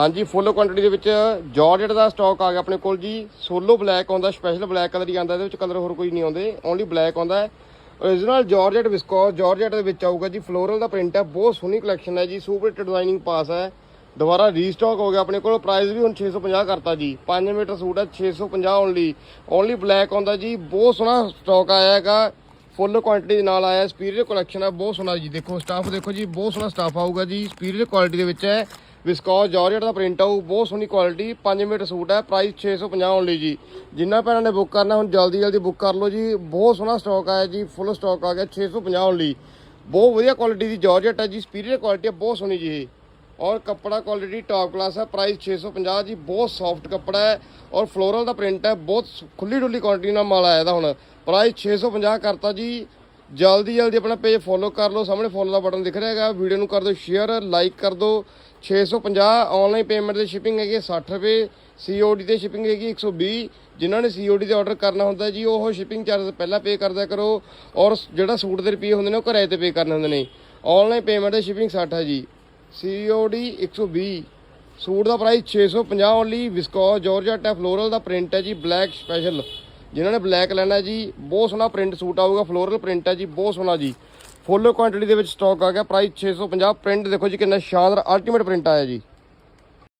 ਹਾਂਜੀ ਫੁੱਲ ਕੁਆਂਟੀਟੀ ਦੇ ਵਿੱਚ ਜਾਰਜਟ ਦਾ ਸਟਾਕ ਆ ਗਿਆ ਆਪਣੇ ਕੋਲ ਜੀ। ਸੋਲੋ ਬਲੈਕ ਆਉਂਦਾ ਸਪੈਸ਼ਲ ਬਲੈਕ ਕਲਰ ਹੀ ਆਉਂਦਾ, ਇਹਦੇ ਵਿੱਚ ਕਲਰ ਹੋਰ ਕੋਈ ਨਹੀਂ ਆਉਂਦੇ। ਓਨਲੀ ਬਲੈਕ ਆਉਂਦਾ ਹੈ। Origignal ਜਾਰਜਟ ਵਿਸਕੋਸ ਜਾਰਜਟ ਦੇ ਵਿੱਚ ਆਊਗਾ ਜੀ। ਫਲੋਰਲ ਦਾ ਪ੍ਰਿੰਟ ਹੈ, ਬਹੁਤ ਸੋਹਣੀ ਕਲੈਕਸ਼ਨ ਹੈ ਜੀ। ਸੁਪਰ ਡਿਜ਼ਾਈਨਿੰਗ ਪਾਸ ਹੈ। ਦੁਬਾਰਾ ਰੀਸਟਾਕ ਹੋ ਗਿਆ ਆਪਣੇ ਕੋਲ। ਪ੍ਰਾਈਸ ਵੀ ਹੁਣ 650 ਕਰਤਾ ਜੀ। 5 ਮੀਟਰ ਸੂਟ ਹੈ 650 ਓਨਲੀ ਓਨਲੀ ਬਲੈਕ ਆਉਂਦਾ ਜੀ। ਬਹੁਤ ਸੋਹਣਾ ਸਟਾਕ ਆਇਆ ਹੈਗਾ। ਫੁੱਲ ਕੁਆਂਟੀਟੀ ਦੇ ਨਾਲ ਆਇਆ। ਸਪੀਰੀਅਰ ਕਲੈਕਸ਼ਨ ਹੈ, ਬਹੁਤ ਸੋਹਣਾ ਜੀ। ਦੇਖੋ ਸਟਾਫ ਦੇਖੋ ਜੀ, ਬਹੁਤ ਸੋਹਣਾ ਸਟਾਫ ਆਊਗਾ ਜੀ। ਸਪੀਰੀਅਰ ਕੁਆਲਿਟੀ ਦੇ ਵਿੱਚ ਹੈ। ਵਿਸਕੋਸ ਜਾਰਜਟ ਦਾ ਪ੍ਰਿੰਟ ਆਊ, ਬਹੁਤ ਸੋਹਣੀ ਕੁਆਲਿਟੀ 5 ਮੀਟਰ ਸੂਟ ਹੈ ਪ੍ਰਾਈਸ 650 ਓਨਲੀ ਜੀ। ਜਿੰਨਾ ਭੈਣਾਂ ਨੇ ਬੁੱਕ ਕਰਨਾ, ਹੁਣ ਜਲਦੀ ਜਲਦੀ ਬੁੱਕ ਕਰ ਲਓ ਜੀ। ਬਹੁਤ ਸੋਹਣਾ ਸਟਾਕ ਆਇਆ ਜੀ ਫੁੱਲ ਸਟਾਕ ਆ ਗਿਆ 650 ਓਨਲੀ ਬਹੁਤ ਵਧੀਆ ਕੁਆਲਿਟੀ ਦੀ ਜਾਰਜਟ ਹੈ ਜੀ ਸਪੀਰੀਅਰ ਕੁਆਲਿਟੀ ਹੈ ਬਹੁਤ ਸੋਹਣੀ ਜੀ ਇਹ। ਔਰ ਕੱਪੜਾ ਕੁਆਲਿਟੀ ਟਾਪ ਕਲਾਸ ਹੈ ਪ੍ਰਾਈਸ 650 ਜੀ, ਬਹੁਤ ਸੌਫਟ ਕੱਪੜਾ ਹੈ। ਔਰ ਫਲੋਰਲ ਦਾ ਪ੍ਰਿੰਟ ਹੈ, ਬਹੁਤ ਖੁੱਲੀ ਡੁੱਲੀ ਕੁਆਲਿਟੀ ਨਾਲ ਮਾਲ ਆਇਆ ਦਾ ਹੁਣ। ਪ੍ਰਾਈਸ 650 ਕਰਤਾ ਜੀ ਜਲਦੀ ਜਲਦੀ ਆਪਣਾ ਪੇਜ ਫੋਲੋ ਕਰ ਲਓ। ਸਾਹਮਣੇ ਫੋਲੋ ਦਾ ਬਟਨ ਦਿਖ ਰਿਹਾ ਹੈਗਾ। ਵੀਡੀਓ ਨੂੰ ਕਰ ਦਿਓ ਸ਼ੇਅਰ ਲਾਈਕ ਕਰ ਦਿਓ। 650 ਆਨਲਾਈਨ ਪੇਮੈਂਟ ਦੇ ਸ਼ਿਪਿੰਗ ਹੈਗੀ ਹੈ 60 ਰੁਪਏ। ਸੀਓਡੀ ਤੇ ਸ਼ਿਪਿੰਗ ਹੈਗੀ 120 ਜਿਨ੍ਹਾਂ ਨੇ ਸੀਓਡੀ ਤੇ ਆਰਡਰ ਕਰਨਾ ਹੁੰਦਾ ਜੀ, ਉਹ ਸ਼ਿਪਿੰਗ ਚਾਰਜ ਪਹਿਲਾਂ ਪੇ ਕਰਦਿਆ ਕਰੋ। ਔਰ ਜਿਹੜਾ ਸੂਟ ਦੇ ਰੁਪਏ ਹੁੰਦੇ ਨੇ, ਉਹ ਕਿਰਾਏ ਤੇ ਪੇ ਕਰਨੇ ਹੁੰਦੇ ਨੇ। ਆਨਲਾਈਨ ਪੇਮੈਂਟ ਦੇ ਸ਼ਿਪਿੰਗ 60 ਹੈ ਜੀ। ਸੀਓਡੀ 120 ਸੂਟ ਦਾ ਪ੍ਰਾਈਸ 650 ਓਨਲੀ ਵਿਸਕੋ ਜਾਰਜਟ ਹੈ ਫਲੋਰਲ ਦਾ ਪ੍ਰਿੰਟ ਹੈ ਜੀ। ਬਲੈਕ ਸਪੈਸ਼ਲ ਜਿਨ੍ਹਾਂ ਨੇ ਬਲੈਕ ਲੈਣਾ ਜੀ, ਬਹੁਤ ਸੋਹਣਾ ਪ੍ਰਿੰਟ ਸੂਟ ਆਊਗਾ ਫਲੋਰਲ ਪ੍ਰਿੰਟ ਹੈ ਜੀ, ਬਹੁਤ ਸੋਹਣਾ ਜੀ। ਫੁੱਲ ਕੁਆਂਟੀਟੀ ਦੇ ਵਿੱਚ ਸਟਾਕ ਆ ਗਿਆ ਪ੍ਰਾਈਸ 650 ਪ੍ਰਿੰਟ ਦੇਖੋ ਜੀ ਕਿੰਨਾ ਸ਼ਾਨਦਾਰ ਅਲਟੀਮੇਟ ਪ੍ਰਿੰਟ ਆਇਆ ਜੀ।